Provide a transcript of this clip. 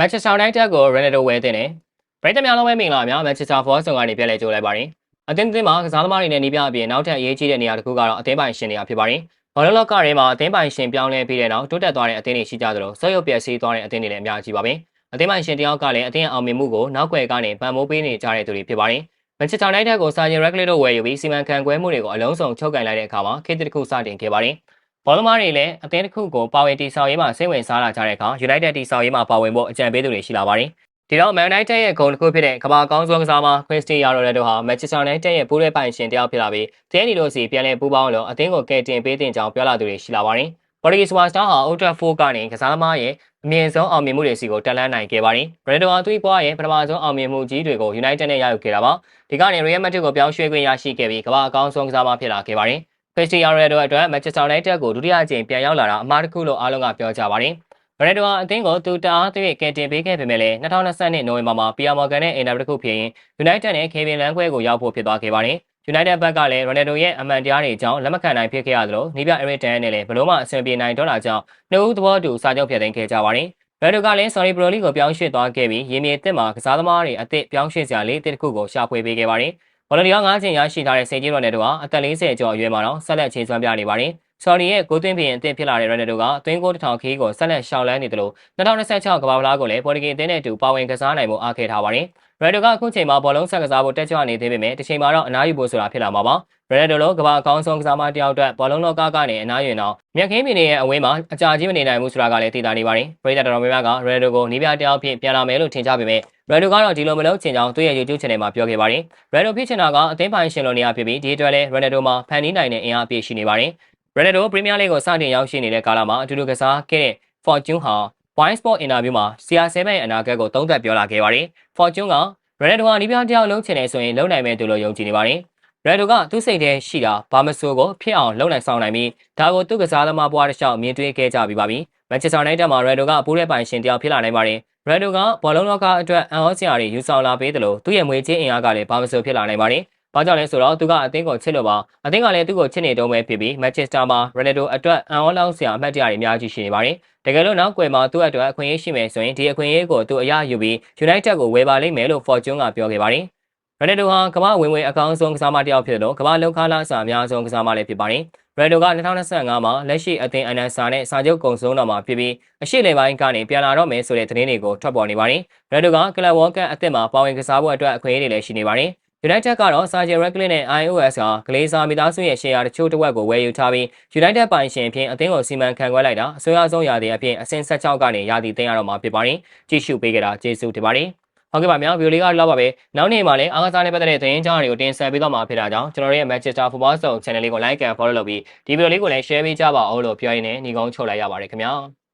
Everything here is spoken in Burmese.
မန်ချက်စတာယူနိုက်တက်ကိုရန်နယ်ဒိုဝယ်တင်တယ်။ပရိသတ်များလုံးပဲမင်္ဂလာများမန်ချက်စတာဖော်ဆောင်ကနေပြန်လည်ကြိုးလိုက်ပါတယ်။အသင်းသင်းမှာကစားသမားတွေနဲ့နီးပြအပြင်နောက်ထပ်အရေးကြီးတဲ့နေရာတစ်ခုကတော့အသင်းပိုင်ရှင်နေရာဖြစ်ပါတယ်။ဘောလုံးလောကထဲမှာအသင်းပိုင်ရှင်ပြောင်းလဲပြီးတဲ့နောက်တိုးတက်သွားတဲ့အသင်းတွေရှိကြသလိုဆော့ရုပ်ပျက်စီးသွားတဲ့အသင်းတွေလည်းအများကြီးပါပဲ။အသင်းပိုင်ရှင်တယောက်ကလည်းအသင်းအောင်မြင်မှုကိုနောက်ွယ်ကနေပံ့ပိုးပေးနေကြတဲ့သူတွေဖြစ်ပါတယ်။မန်ချက်စတာယူနိုက်တက်ကိုစာချင်းရက်ဂလက်တို့ဝယ်ယူပြီးစီမံခန့်ခွဲမှုတွေကိုအလုံးစုံချုပ်ကင်လိုက်တဲ့အခါမှာခေတ်တစ်ခုစတင်ခဲ့ပါတယ်။ ဘောလုံးမားတွေလည်းအသင်းတစ်ခုကိုပါဝင်တီဆောင်ရေးမှာစိတ်ဝင်စားလာကြတဲ့အခါ United တီဆောင်ရေးမှာပါဝင်ဖို့အကြံပေးသူတွေရှိလာပါတယ်။ဒီတော့ Man United ရဲ့ဂုဏ်တစ်ခုဖြစ်တဲ့ကမ္ဘာကောင်းဆုံးကစားမ Cristiano Ronaldo ဟာ Manchester United ရဲ့ပူးရဲပိုင်ရှင်တယောက်ဖြစ်လာပြီးတဲနီတို့စီပြန်လည်ပူးပေါင်းလို့အသင်းကိုကယ်တင်ပေးတင်ကြောင်းပြောလာသူတွေရှိလာပါတယ်။ Portuguese Superstar ဟာ Old Trafford ကနေကစားသမားရဲ့အမြင့်ဆုံးအောင်မြင်မှုတွေစီကိုတက်လှမ်းနိုင်ခဲ့ပါတယ်။ Ronaldo ဟာသူ့ဘဝရဲ့ပထမဆုံးအောင်မြင်မှုကြီးတွေကို United နဲ့ရယူခဲ့တာပါ။ဒီကနေ Real Madrid ကိုပြောင်းရွှေ့ခွင့်ရရှိခဲ့ပြီးကမ္ဘာအကောင်းဆုံးကစားမဖြစ်လာခဲ့ပါတယ်။ Cristiano Ronaldo အတွက် Manchester United ကိုဒုတိယအကြိမ်ပြန်ရောက်လာတာအမှားတစ်ခုလို့အားလုံးကပြောကြပါတယ်။ Ronaldo ဟာအသင်းကိုသူတအားသွေးကယ်တင်ပေးခဲ့ပေမဲ့လည်း2020နိုဝင်ဘာမှာ Pierre Morgan နဲ့ Inter တစ်ခုဖြစ်ရင် United နဲ့ Kevin လမ်းခွဲကိုရောက်ဖို့ဖြစ်သွားခဲ့ပါတယ်။ United ဘက်ကလည်း Ronaldo ရဲ့အမှန်တရားတွေအကြောင်းလက်မခံနိုင်ဖြစ်ခဲ့ရသလိုနီးပြ Eric Dyer နဲ့လည်းဘလို့မှအဆင်ပြေနိုင်တော့တာကြောင့်နှစ်ဦးသဘောတူစာချုပ်ဖြတ်သိမ်းခဲ့ကြပါတယ်။ Ronaldo ကလည်း Sorry Pro League ကိုပြောင်းရွှေ့သွားခဲ့ပြီးရေမြေအစ်စ်မှာကစားသမားတွေအသစ်ပြောင်းရွှေ့စရာလေးအသစ်တစ်ခုကိုရှာဖွေပေးခဲ့ပါတယ်။ ဘောလုံးတရား၅ချိန်ရရှိထားတဲ့စေကြီးရိုနယ်ဒိုဟာအသက်40ကျော်အရွယ်မှာတော့ဆက်လက်ခြေစွမ်းပြနေပါတယ်။ ဆော်ဒီရဲ့ကိုသွင်းပြင်အသစ်ဖြစ်လာတဲ့ရိုနယ်ဒိုကသွင်းကိုတစ်ထောင်ခီးကိုဆက်လက်ရှောင်လန်းနေတယ်လို့2026ကမ္ဘာ့ဖလားကိုလည်းပေါ်တူဂီအသင်းနဲ့အတူပါဝင်ကစားနိုင်မှုအားခဲ့ထားပါတယ်။ရိုနယ်ဒိုကအခုချိန်မှာဘောလုံးဆက်ကစားဖို့တက်ကြွနေသေးပေမဲ့တစ်ချိန်မှာတော့အနားယူဖို့ဆိုတာဖြစ်လာမှာပါ။ရိုနယ်ဒိုလိုကမ္ဘာအကောင်းဆုံးကစားမတစ်ယောက်အတွက်ဘောလုံးလောကကနေအနားယူတော့မြက်ခင်းပင်ရဲ့အဝင်းမှာအကြာကြီးမနေနိုင်ဘူးဆိုတာကလည်းသိတာနေပါတယ်။ပရိသတ်တော်များများကရိုနယ်ဒိုကိုနီးပြတယောက်ဖြစ်ပြန်လာမယ်လို့ထင်ကြပေမဲ့ရန်ဒိုကတော့ဒီလိုမလုပ်ချင်ကြောင်းသူ့ရဲ့ YouTube channel မှာပြောခဲ့ပါတယ်။ရန်ဒိုဖြစ်ချင်တာကအသင်းပိုင်ရှင်လိုနေရာဖြစ်ပြီးဒီအတွက်လည်းရန်ဒိုမှာဖန်တီးနိုင်တဲ့အင်အားအပြည့်ရှိနေပါတယ်။ ရန်ဒိုပရီးမီးယားလိဂ်ကိုစတင်ရောက်ရှိနေတဲ့ကာလမှာအတူတူကစားခဲ့တဲ့ Fortune ဟာ Wine Sport Interview မှာ CR7 ရဲ့အနာဂတ်ကိုသုံးသပ်ပြောလာခဲ့ပါတယ်။ Fortune ကရန်ဒိုဟာနီးပြတယောက်လုံးချင်နေဆိုရင်လုံနိုင်မယ်သူလို့ယုံကြည်နေပါတယ်။ရန်ဒိုကသူ့စိတ်ထဲရှိတာဘာမဆိုကိုဖြစ်အောင်လုပ်နိုင်ဆောင်နိုင်ပြီးဒါကိုသူ့ကစားသမားဘွားတစ်လျှောက်မြင်တွေ့ခဲ့ကြပြီးပါပြီ။မန်ချက်စတာယူနိုက်တက်မှာရန်ဒိုကပူးရဲပိုင်ရှင်တယောက်ဖြစ်လာနိုင်ပါတယ်ရန်ဒိုကဘောလုံးလောကအတွက်အန်ဟောစရာတွေယူဆောင်လာပေးတယ်လို့သူ့ရဲ့မွေချင်းအင်အားကလည်းဘာမဆိုဖြစ်လာနိုင်ပါတယ်။ ဘာကြောင့်လဲဆိုတော့သူကအသင်းကိုချစ်လို့ပါအသင်းကလည်းသူ့ကိုချစ်နေတုံးပဲဖြစ်ပြီးမန်ချက်စတာမှာရန်ဒိုအတွက်အန်ဟောလောက်စရာအမှတ်တရတွေအများကြီးရှိနေပါတယ်။တကယ်လို့နောက်ကွယ်မှာသူ့အတွက်အခွင့်အရေးရှိမယ်ဆိုရင်ဒီအခွင့်အရေးကိုသူအရယူပြီး United ကိုဝယ်ပါလိမ့်မယ်လို့ Fortune ကပြောခဲ့ပါတယ်။ရန်ဒိုဟာကမ္ဘာဝင်ဝင်အကောင်းဆုံးကစားမတစ်ယောက်ဖြစ်လို့ကမ္ဘာလုံခါလာစာအများဆုံးကစားမလည်းဖြစ်ပါတယ်။ရန်ဒိုက2025မှာလက်ရှိအသင်းအနန်ဆာနဲ့စာချုပ်ကုံဆုံးတော့မှာဖြစ်ပြီးအရှိလေပိုင်းကနေပြန်လာတော့မယ်ဆိုတဲ့သတင်းတွေကိုထွက်ပေါ်နေပါတယ်။ရန်ဒိုကကလပ်ဝေါကန်အသစ်မှာပါဝင်ကစားဖို့အတွက်အခွင့်အရေးတွေလည်းရှိနေပါတယ်။ United ကတော့ Sergio Reguilon နဲ့ iOS ကဂလေးစာမိသားစုရဲ့ရှယ်ယာတချို့တစ်ဝက်ကိုဝယ်ယူထားပြီး United ပိုင်ရှင်အဖြစ်အသင်းကိုစီမံခန့်ခွဲလိုက်တာအစိုးရဆုံးရာသီအဖြစ်အဆင့်16ကနေရာသီသိမ်းရတော့မှာဖြစ်ပါတယ်။ကြည့်ရှုပေးကြတာကျေးဇူးတင်ပါတယ်။ဟုတ်ကဲ့ပါများဗီဒီယိုလေးကတော့ပါပဲနောက်နေ့မှာလည်းအားကစားနဲ့ပတ်သက်တဲ့သတင်းကြားတွေကိုတင်ဆက်ပေးတော့မှာဖြစ်တာကြောင့်ကျွန်တော်ရဲ့ Manchester Football Zone Channel လေးကို like and follow လုပ်ပြီးဒီဗီဒီယိုလေးကိုလည်း share ပေးကြပါဦးလို့ပြောရင်းနဲ့ညီကုန်းချုပ်လိုက်ရပါတယ်ခင်ဗျာ